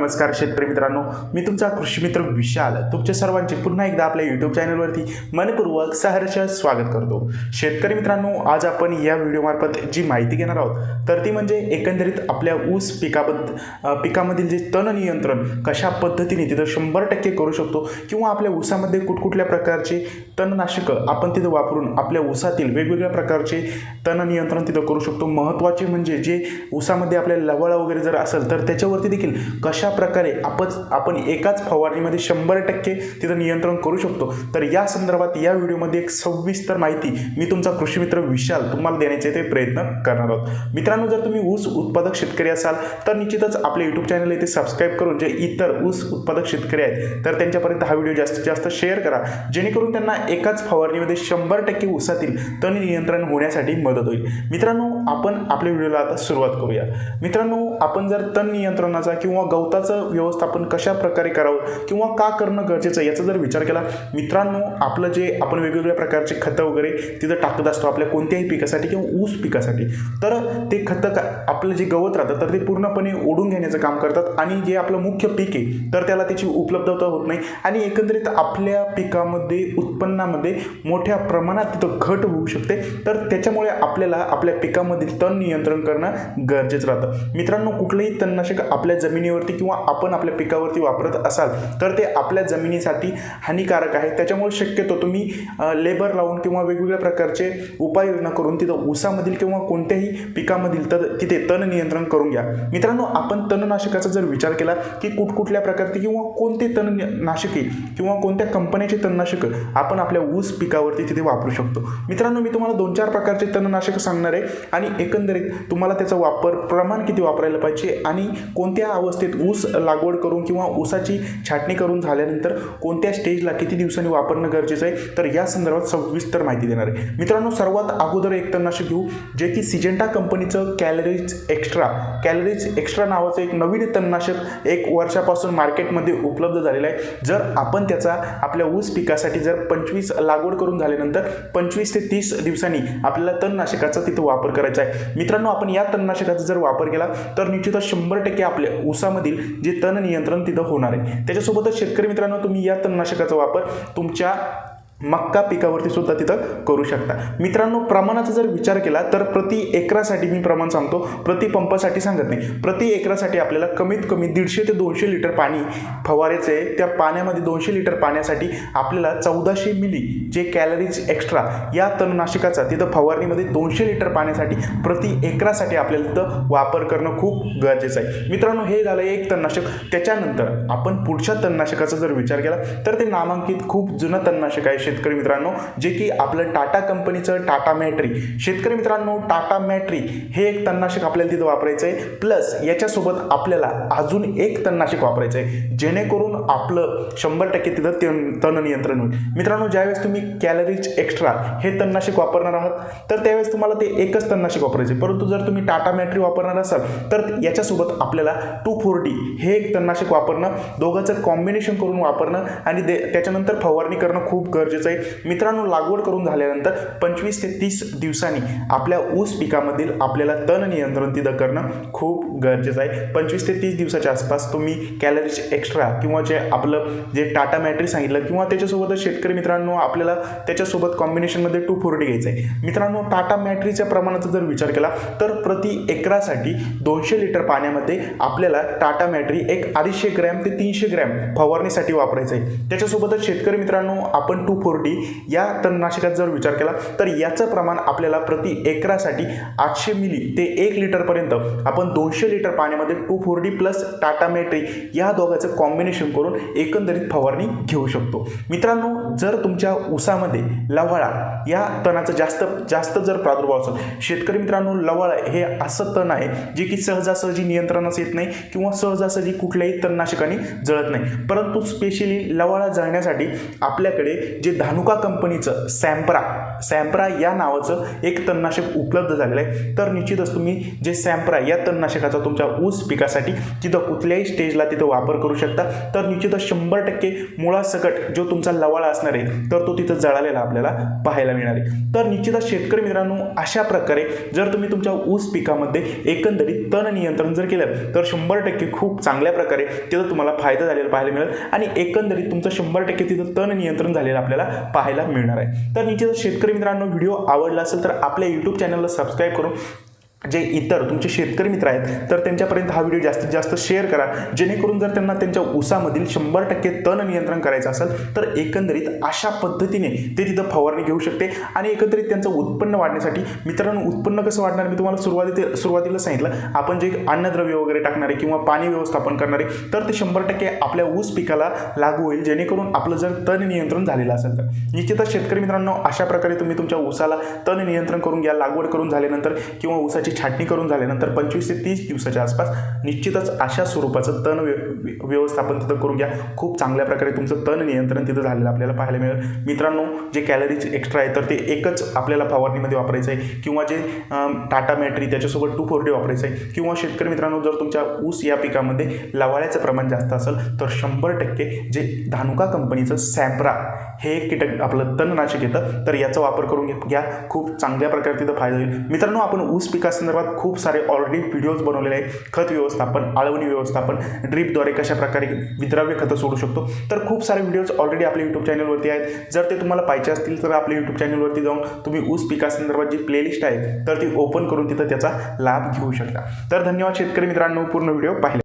नमस्कार शेतकरी मित्रांनो मी तुमचा कृषी मित्र विशाल. तुमच्या सर्वांचे पुन्हा एकदा आपल्या यूट्यूब चॅनलवरती मनपूर्वक सहर्ष स्वागत करतो. शेतकरी मित्रांनो आज आपण या व्हिडिओमार्फत जी माहिती घेणार आहोत तर ती म्हणजे एकंदरीत आपल्या ऊस पिकाबद्द पिकामधील जे तण नियंत्रण कशा पद्धतीने तिथं शंभर टक्के करू शकतो किंवा आपल्या ऊसामध्ये कुठकुठल्या प्रकारचे तणनाशकं आपण तिथं वापरून आपल्या ऊसातील वेगवेगळ्या प्रकारचे तण नियंत्रण तिथं करू शकतो. महत्त्वाचे म्हणजे जे ऊसामध्ये आपल्याला लवळा वगैरे जर असेल तर त्याच्यावरती देखील कशा प्रकारे आपण आपण एकाच फवारणीमध्ये शंभर टक्के तिथं नियंत्रण करू शकतो. तर या संदर्भात या व्हिडिओमध्ये एक सविस्तर माहिती मी तुमचा कृषी मित्र विशाल तुम्हाला देण्याचे ते प्रयत्न करणार आहोत. मित्रांनो जर तुम्ही ऊस उत्पादक शेतकरी असाल तर निश्चितच आपले यूट्यूब चॅनल इथे सबस्क्राईब करून जे इतर ऊस उत्पादक शेतकरी आहेत तर त्यांच्यापर्यंत हा व्हिडिओ जास्तीत जास्त शेअर करा. जेणेकरून त्यांना एकाच फवारणीमध्ये शंभर टक्के ऊसातील तण नियंत्रण होण्यासाठी मदत होईल. मित्रांनो आपण आपल्या व्हिडिओला आता सुरुवात करूया. मित्रांनो आपण जर तण नियंत्रणाचा किंवा गवताचं व्यवस्थापन कशा प्रकारे करावं किंवा का करणं गरजेचं आहे याचा जर विचार केला मित्रांनो आपलं जे आपण वेगवेगळ्या प्रकारचे खतं वगैरे तिथं टाकत असतो आपल्या कोणत्याही पिकासाठी किंवा ऊस पिकासाठी तर ते खतं का आपलं जे गवत राहतं तर ते पूर्णपणे ओढून घेण्याचं काम करतात आणि जे आपलं मुख्य पीक आहे तर त्याला त्याची उपलब्धता होत नाही आणि एकंदरीत आपल्या पिकामध्ये उत्पन्नामध्ये मोठ्या प्रमाणात तिथं घट होऊ शकते. तर त्याच्यामुळे आपल्याला आपल्या पिकामधील तण नियंत्रण करणं गरजेचं राहतं. मित्रांनो कुठलंही तणनाशक आपल्या जमिनीवरती किंवा आपण आपल्या पिकावरती वापरत असाल तर ते आपल्या जमिनीसाठी हानिकारक आहे. त्याच्यामुळे शक्यतो तुम्ही लेबर लावून किंवा वेगवेगळ्या प्रकारचे उपाययोजना करून तिथं ऊसामधील किंवा कोणत्याही पिकामधील तर तिथे तण नियंत्रण करून घ्या. मित्रांनो आपण तणनाशकाचा जर विचार केला की कुठकुठल्या प्रकारचे किंवा कोणते तणनाशके किंवा कोणत्या कंपन्याचे तणनाशक आपण आपल्या ऊस पिकावरती तिथे वापरू शकतो. मित्रांनो मी तुम्हाला दोन चार प्रकारचे तणनाशक सांगणार आहे आणि एकंदरीत तुम्हाला त्याचा वापर प्रमाण किती वापरायला पाहिजे आणि कोणत्या अवस्थेत ऊस लागवड करून किंवा ऊसाची छाटणी करून झाल्यानंतर कोणत्या स्टेजला किती दिवसांनी वापरणं गरजेचं आहे तर या संदर्भात सविस्तर माहिती देणार आहे. मित्रांनो सर्वात अगोदर एक तणनाशक घेऊ जे की सिजेंटा कंपनीचं कॅलरीज एक्स्ट्रा कॅलरीज एक्स्ट्रा नावाचं एक नवीन तणनाशक एक वर्षापासून मार्केटमध्ये उपलब्ध झालेलं आहे. जर आपण त्याचा आपल्या ऊस पिकासाठी जर पंचवीस लागवड करून झाल्यानंतर पंचवीस ते तीस दिवसांनी आपल्याला तणनाशकाचा तिथं वापर करायचा आहे. मित्रांनो आपण या तणनाशकाचा जर वापर केला तर निश्चितच शंभर टक्के आपल्या ऊसामधील जे तण नियंत्रण तिथं होणार आहे. त्याच्यासोबतच शेतकरी मित्रांनो तुम्ही या तणनाशकाचा वापर तुमच्या मक्का पिकावरती सुद्धा तिथं करू शकता. मित्रांनो प्रमाणाचा जर विचार केला तर प्रति एकरासाठी मी प्रमाण सांगतो प्रति पंपासाठी सांगत नाही. प्रति एकरासाठी आपल्याला कमीत कमी दीडशे ते दोनशे लिटर पाणी फवारेचे आहे. त्या पाण्यामध्ये दोनशे लिटर पाण्यासाठी आपल्याला चौदाशे मिली जे कॅलरीज एक्स्ट्रा या तणनाशकाचा तिथं फवारणीमध्ये दोनशे लिटर पाण्यासाठी प्रति एकरासाठी आपल्याला तिथं वापर करणं खूप गरजेचं आहे. मित्रांनो हे झालं एक तणनाशक. त्याच्यानंतर आपण पुढच्या तणनाशकाचा जर विचार केला तर ते नामांकित खूप जुनं तणनाशक आहे. शेतकरी मित्रांनो जे की आपलं टाटा कंपनीचं टाटा मॅट्री शेतकरी मित्रांनो टाटा मॅट्री हे एक तणनाशक आपल्याला तिथं वापरायचं आहे प्लस याच्यासोबत आपल्याला अजून एक तणनाशक वापरायचं आहे जेणेकरून आपलं शंभर टक्के तिथं तण नियंत्रण होईल. मित्रांनो ज्यावेळेस तुम्ही कॅलरीज एक्स्ट्रा हे तणनाशक वापरणार आहात तर त्यावेळेस तुम्हाला ते एकच तणनाशक वापरायचे परंतु जर तुम्ही टाटा मॅट्री वापरणार असाल तर याच्यासोबत आपल्याला टू फोर डी हे एक तणनाशक वापरणं दोघांचं कॉम्बिनेशन करून वापरणं आणि दे त्याच्यानंतर फवारणी करणं खूप गरजेचं आहे. मित्रांनो लागवड करून झाल्यानंतर पंचवीस ते तीस दिवसांनी आपल्या ऊस पिकामधील आपल्याला तण नियंत्रण तिथं करणं खूप गरजेचं आहे. पंचवीस ते तीस दिवसाच्या आसपास तुम्ही कॅलरीज एक्स्ट्रा किंवा जे आपलं जे टाटा मॅट्री सांगितलं किंवा त्याच्यासोबतच शेतकरी मित्रांनो आपल्याला त्याच्यासोबत कॉम्बिनेशनमध्ये टू फोर्टी घ्यायचं आहे मित्रांनो टाटा मॅट्रीच्या प्रमाणाचा जर विचार केला तर प्रति एकरासाठी दोनशे लिटर पाण्यामध्ये आपल्याला टाटा मॅट्री एक अडीचशे ग्रॅम ते तीनशे ग्रॅम फवारणीसाठी वापरायचं आहे त्याच्यासोबतच शेतकरी मित्रांनो आपण टू फोर डी या तणनाशकात जर विचार केला तर याचं प्रमाण आपल्याला प्रति एकरासाठी आठशे मिली ते एक लिटरपर्यंत आपण दोनशे लिटर पाण्यामध्ये two four D plus Tata मॅट्री या दोघांचं कॉम्बिनेशन करून एकंदरीत फवारणी घेऊ शकतो. मित्रांनो जर तुमच्या ऊसामध्ये लवाळा या तणाचा जास्त जास्त जर प्रादुर्भाव असेल शेतकरी मित्रांनो लवाळा हे असं तण आहे जे की सहजासहजी नियंत्रणास येत नाही किंवा सहजासहजी कुठल्याही तणनाशकाने जळत नाही. परंतु स्पेशली लवाळा जळण्यासाठी आपल्याकडे जे धानुका कंपनीचं सॅम्परा. सॅम्प्रा या नावाचं एक तणनाशक उपलब्ध झालेलं आहे. तर निश्चितच तुम्ही जे सॅम्प्रा या तणनाशकाचा तुमच्या ऊस पिकासाठी तिथं कुठल्याही स्टेजला तिथं वापर करू शकता. तर निश्चितच शंभर टक्के मुळासकट जो तुमचा लवाळा असणार आहे तर तो तिथं जळालेला आपल्याला पाहायला मिळणार आहे. तर निश्चितच शेतकरी मित्रांनो अशा प्रकारे जर तुम्ही तुमच्या ऊस पिकामध्ये एकंदरीत तण नियंत्रण जर केलं तर शंभर टक्के खूप चांगल्या प्रकारे तिथं तुम्हाला फायदा झालेला पाहायला मिळेल आणि एकंदरीत तुमचं शंभर टक्के तिथं तण नियंत्रण झालेलं आपल्याला पाहायला मिळणार आहे. तर निश्चितच शेतकरी मित्रांनो व्हिडिओ आवडला असेल तर आपल्या यूट्यूब चॅनलला सबस्क्राईब करून जे इतर तुमचे शेतकरी मित्र आहेत तर त्यांच्यापर्यंत हा व्हिडिओ जास्तीत जास्त शेअर करा. जेणेकरून जर त्यांना त्यांच्या ऊसामधील शंभर टक्के तण नियंत्रण करायचं असेल तर एकंदरीत अशा पद्धतीने ते तिथं फवारणी घेऊ शकते आणि एकंदरीत त्यांचं उत्पन्न वाढण्यासाठी मित्रांनो उत्पन्न कसं वाढणार मी तुम्हाला सुरुवाती सुरुवातीला सांगितलं. आपण जे अन्नद्रव्य वगैरे टाकणारे किंवा पाणी व्यवस्थापन करणारे तर ते शंभर टक्के आपल्या ऊस पिकाला लागू होईल जेणेकरून आपलं जर तण नियंत्रण झालेलं असेल तर. निश्चितच शेतकरी मित्रांनो अशा प्रकारे तुम्ही तुमच्या ऊसाला तण नियंत्रण करून घ्या लागवड करून झाल्यानंतर किंवा ऊसाची छाटणी करून झाल्यानंतर पंचवीस ते तीस दिवसाच्या आसपास निश्चितच अशा स्वरूपाचं तण व्य- व्यवस्थापन तिथं करून घ्या. खूप चांगल्या प्रकारे तुमचं तण नियंत्रण तिथं झालेलं आपल्याला पाहायला मिळेल. मित्रांनो जे कॅलरीज एक्स्ट्रा आहे तर ते एकच आपल्याला फवारणीमध्ये वापरायचं आहे किंवा जे टाटा मॅट्री त्याच्यासोबत टू फोर्टी वापरायचं आहे किंवा शेतकरी मित्रांनो जर तुमच्या ऊस या पिकामध्ये लवाळ्याचं प्रमाण जास्त असेल तर शंभर टक्के जे धानुका कंपनीचं सॅम्प्रा हे एक कीटक आपलं तणनाशक येतं. तर याचा वापर करून घ्या. खूप चांगल्या प्रकारे तिथं फायदा होईल. मित्रांनो आपण ऊस संदर्भात खूप सारे ऑलरेडी व्हिडिओज बनवलेले आहेत. खत व्यवस्थापन आळवणी व्यवस्थापन ड्रीपद्वारे कशाप्रकारे विद्राव्य खतं सोडू शकतो. तर खूप सारे व्हिडिओज ऑलरेडी आपल्या यूट्यूब चॅनलवरती आहेत. जर ते तुम्हाला पाहिजे असतील तर आपल्या यूट्यूब चॅनलवरती जाऊन तुम्ही ऊस पिकासंदर्भात जी प्लेलिस्ट आहे तर ती ओपन करून तिथं त्याचा लाभ घेऊ शकता. तर धन्यवाद शेतकरी मित्रांनो पूर्ण व्हिडिओ पाहिला